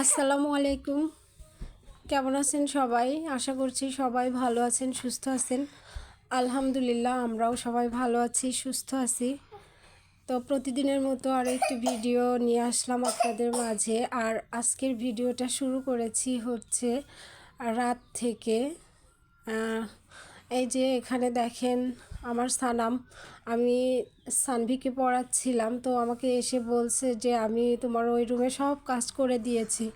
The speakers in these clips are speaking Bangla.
আসসালামু আলাইকুম কেমন আছেন সবাই? আশা করছি সবাই ভালো আছেন, সুস্থ আছেন। আলহামদুলিল্লাহ, আমরাও সবাই ভালো আছি, সুস্থ আছি। তো প্রতিদিনের মতো আর একটি ভিডিও নিয়ে আসলাম আপনাদের মাঝে। আর আজকের ভিডিওটা শুরু করেছি হচ্ছে রাত থেকে। এই যে এখানে দেখেন আমার সানাম আমি সানভিকে পড়াচ্ছিলাম, তো আমাকে এসে বলছে যে, আমি তোমার ওই রুমে সব কাজ করে দিয়েছি।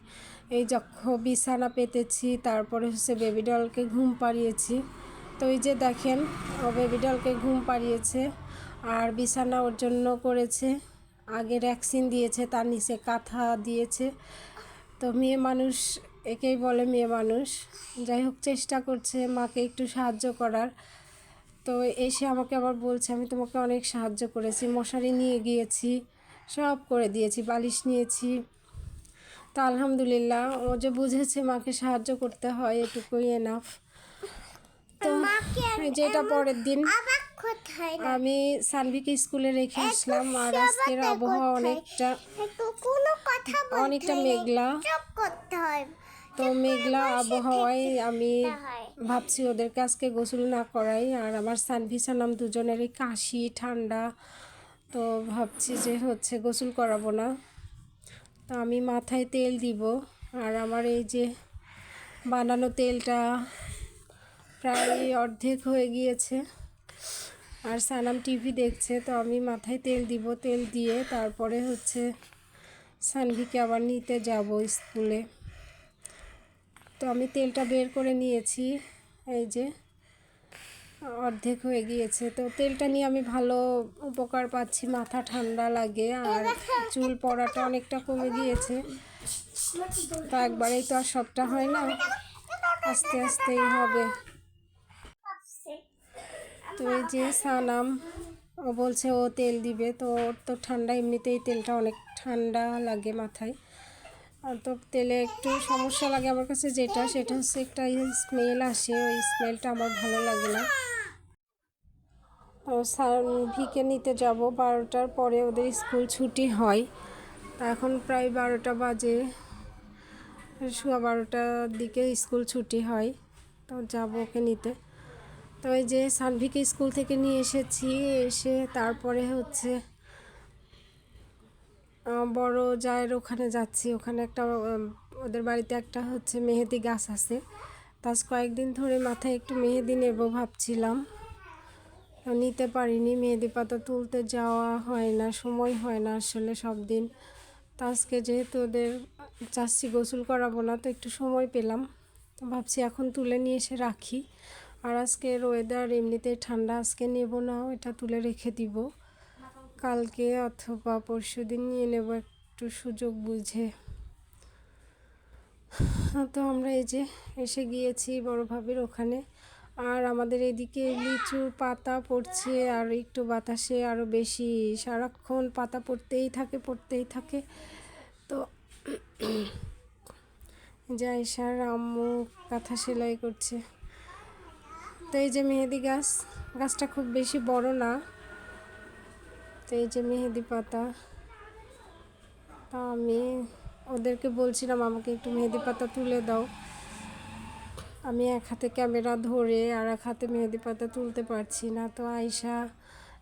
এই যখন বিছানা পেতেছি, তারপরে হচ্ছে বেবি ডলকে ঘুম পাড়িয়েছি। তো এই যে দেখেন, ও বেবি ডলকে ঘুম পাড়িয়েছে আর বিছানা ওর জন্য করেছে। আগে ভ্যাকসিন দিয়েছে, তার নিচে কাঁথা দিয়েছে। তো মেয়ে মানুষ, একেই বলে মেয়ে মানুষ। যাই হোক, চেষ্টা করছে মাকে একটু সাহায্য করার। তো এসে আমাকে আবার বলছে আমি তোমাকে অনেক সাহায্য করেছি মশারি নিয়ে গিয়েছি সব করে দিয়েছি বালিশ নিয়েছি। তো আলহামদুলিল্লাহ ও যে বুঝেছে মাকে সাহায্য করতে হয় এটুকুই এনাফ তো মাকে এই যে এটা পরের দিন। আমি সানভিকে স্কুলে রেখে আসলাম আর আজকের আবহাওয়া অনেকটা অনেকটা মেঘলা। তো মেঘলা আবহাওয়ায় আমি ভাবছি ওদেরকে আজকে গোসল না করাই। আর আমার সানভি সানাম দুজনেরই কাশি, ঠান্ডা। তো ভাবছি যে হচ্ছে গোসল করাবো না। তো আমি মাথায় তেল দিব। আর আমার এই যে বানানো তেলটা প্রায় অর্ধেক হয়ে গিয়েছে। আর সানাম টিভি দেখছে, তো আমি মাথায় তেল দিব। তেল দিয়ে তারপরে হচ্ছে সানভিকে আবার নিতে যাব স্কুলে। তো আমি তেলটা বের করে নিয়েছি, এই যে অর্ধেক হয়ে গিয়েছে। তো তেলটা নিয়ে আমি ভালো উপকার পাচ্ছি, মাথা ঠান্ডা লাগে আর চুল পড়াটা অনেকটা কমে গিয়েছে। তো একবারেই তো আর সবটা হয় না, আস্তে আস্তেই হবে। তো এই যে সানাম, ও বলছে ও তেল দিবে, তো ওর তো ঠান্ডা, এমনিতেই তেলটা অনেক ঠান্ডা লাগে মাথায়। তো তেলে একটু সমস্যা লাগে আমার কাছে যেটা, সেটা হচ্ছে একটা স্মেল আসে, ওই স্মেলটা আমার ভালো লাগে না। সার্ভিকে নিতে যাব, বারোটার পরে ওদের স্কুল ছুটি হয়। তা এখন প্রায় বারোটা বাজে, সোয়া বারোটার দিকে স্কুল ছুটি হয়, তো যাব ওকে নিতে। তো এই যে সানভিকে স্কুল থেকে নিয়ে এসেছি, এসে তারপরে হচ্ছে বড় জায়ের ওখানে যাচ্ছি। ওখানে একটা ওদের বাড়িতে একটা হচ্ছে মেহেদি গাছ আছে। তাজ কয়েকদিন ধরে মাথায় একটু মেহেদি নেব ভাবছিলাম। নিতে পারিনি। মেহেদি পাতা তুলতে যাওয়া হয় না, সময় হয় না আসলে সব দিন। তো আজকে যেহেতু ওদের চাষি গোসল করাবো না, তো একটু সময় পেলাম। তো ভাবছি এখন তুলে নিয়ে এসে রাখি। আর আজকের ওয়েদার এমনিতেই ঠান্ডা, আজকে নেব না, এটা তুলে রেখে দিব। কালকে অথবা পরশু দিন নিয়ে নেব একটু সুযোগ বুঝে। তো আমরা এই যে এসে গিয়েছি বড় ভাবির ওখানে। আর আমাদের এদিকে লিচুর পাতা পড়ছে, আর একটু বাতাসে আরও বেশি। সারাক্ষণ পাতা পড়তেই থাকে পড়তেই থাকে। তো জায়সার আম্মু কাঁথা সেলাই করছে। তো এই যে মেহেদি গাছ, গাছটা খুব বেশি বড় না। তো এই যে মেহেদি পাতা, তা আমি ওদেরকে বলছিলাম, আমাকে একটু মেহেদি পাতা তুলে দাও। আমি এক হাতে ক্যামেরা ধরে আর এক হাতে মেহেদি পাতা তুলতে পারছি না। তো আয়সা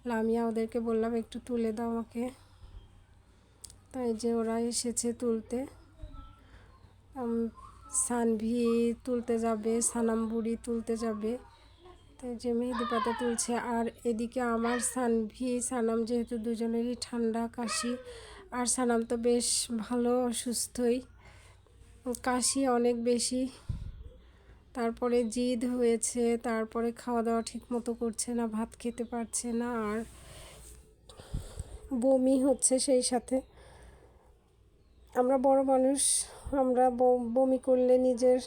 লামিয়া ওদেরকে বললাম, একটু তুলে দাও আমাকে। তো এই যে ওরা এসেছে তুলতে। সানভি তুলতে যাবে সানাম বুড়ি তুলতে যাবে। যে মেহেদি পাতা তুলছে আর এদিকে আমার সানভি, সানাম যেহেতু দুজনেরই ঠান্ডা কাশি, আর সানাম তো বেশ ভালো, অসুস্থই। কাশি অনেক বেশি। তারপরে জিদ হয়েছে, তারপরে খাওয়া দাওয়া ঠিক মতো করছে না, ভাত খেতে পারছে না, আর বমি হচ্ছে সেই সাথে। আমরা বড় মানুষ, আমরা বমি করলে নিজের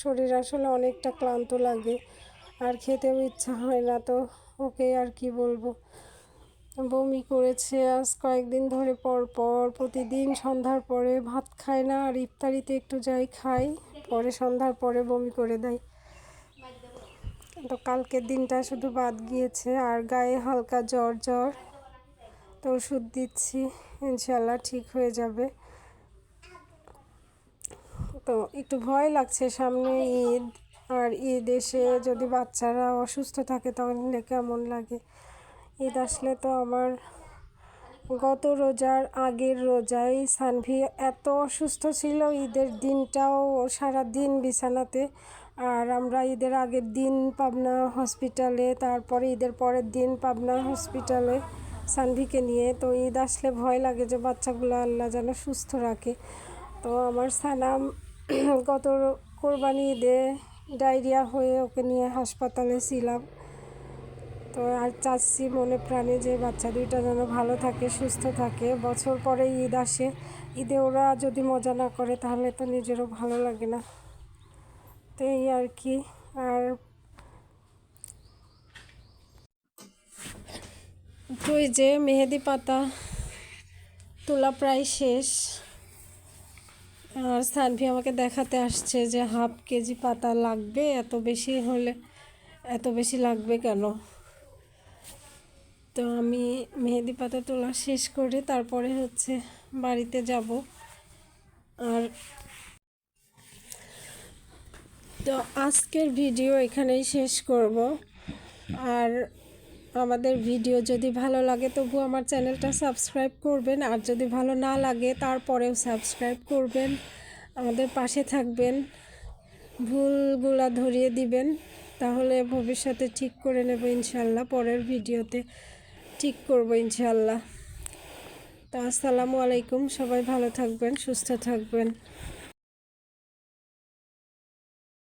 শরীর আসলে অনেকটা ক্লান্ত লাগে। আর খেতেও ইচ্ছা হয় না, তো ওকে আর কি বলব? বমি করেছে আজ কয়েকদিন ধরে, পর পর প্রতিদিন সন্ধ্যার পরে ভাত খায় না, আর ইফতারিতে একটু যাই খাই, পরে সন্ধ্যার পরে বমি করে দেয়। তো কালকের দিনটা শুধু বাদ গিয়েছে, আর গায়ে হালকা জ্বর জ্বর, তো ওষুধ দিচ্ছি ইনশাল্লাহ ঠিক হয়ে যাবে। তো একটু ভয় লাগছে সামনে ঈদ আর ঈদ এসে যদি বাচ্চারা অসুস্থ থাকে তাহলে কেমন লাগে? ঈদ আসলে তো আমার গত রোজার আগের রোজায় সানভি এত অসুস্থ ছিল, ঈদের দিনটাও সারা দিন বিছানাতে। আর আমরা ঈদের আগের দিন পাবনা হসপিটালে, তারপরে ঈদের পরের দিন পাবনা হসপিটালে সানভিকে নিয়ে। তো ঈদ আসলে ভয় লাগে যে বাচ্চাগুলো আল্লাহ যেন সুস্থ রাখে। তো আমার সানাম গত কোরবানি ঈদে ডায়রিয়া হয়ে ওকে নিয়ে হাসপাতালে ছিলাম। তো আর চাচ্ছি মনে প্রাণে যে বাচ্চা দুইটা যেন ভালো থাকে, সুস্থ থাকে। বছর পরে ঈদ আসে। ঈদে ওরা যদি মজা না করে তাহলে তো নিজেরও ভালো লাগে না। তো এই আর কি। আর তো যে মেহেদি পাতা তোলা প্রায় শেষ। আর সানভি আমাকে দেখাতে আসছে যে হাফ কেজি পাতা লাগবে, এত বেশি হলে এত বেশি লাগবে কেন? তো আমি মেহেদি পাতা তোলা শেষ করে তারপরে হচ্ছে বাড়িতে যাব। আর তো আজকের ভিডিও এখানেই শেষ করব। আর আমাদের ভিডিও যদি ভালো লাগে তবু আমার চ্যানেলটা সাবস্ক্রাইব করবেন। আর যদি ভালো না লাগে, তারপরেও সাবস্ক্রাইব করবেন। আমাদের পাশে থাকবেন। ভুলগুলা ধরিয়ে দিবেন। তাহলে ভবিষ্যতে ঠিক করে নেব ইনশাল্লাহ, পরের ভিডিওতে ঠিক করব ইনশাল্লাহ। তো আসসালামু আলাইকুম। সবাই ভালো থাকবেন, সুস্থ থাকবেন।